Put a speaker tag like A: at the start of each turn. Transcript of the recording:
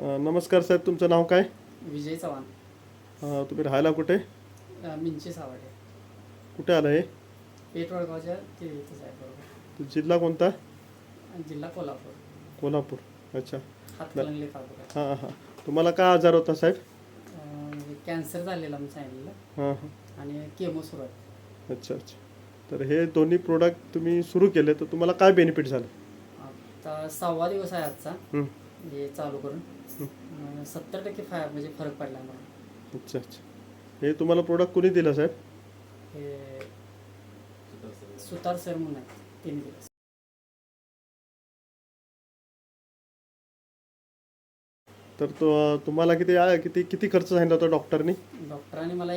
A: नमस्कार साहेब तुमचं नाव काय?
B: विजय चव्हाण.
A: तुम्ही राहायला कुठे?
B: मिंचे सावडे.
A: कुठे आलं हे?
B: पेठ वडगावच्या ते इथंच आहे बरोबर.
A: तो जिल्हा कोणता?
B: जिल्हा कोल्हापूर.
A: कोल्हापूर. अच्छा.
B: हातकलंगले तालुका.
A: हां हां. तुम्हाला काय आजार होता साहेब?
B: अ, म्हणजे कॅन्सर झालेला म्हणून सांगितलं
A: हां हां.
B: आणि केमो सुरू आहे
A: अच्छा अच्छा. तर हे दोन्ही प्रोडक्ट तुम्ही सुरू केले तर तुम्हाला काय बेनिफिट झालं?
B: आता सहावा दिवस आहे आजचा.
A: हं.
B: हे चालू करून. सत्तर टक्के फाय म्हणजे फरक पडला मला
A: अच्छा अच्छा. हे तुम्हाला प्रोडक्ट कोणी दिलं साहेब?
B: हे सुतार सर म्हणून तीन दिवस.
A: तर तो तुम्हाला किती किती किती खर्च सांगितला होता डॉक्टरनी?
B: डॉक्टरांनी मला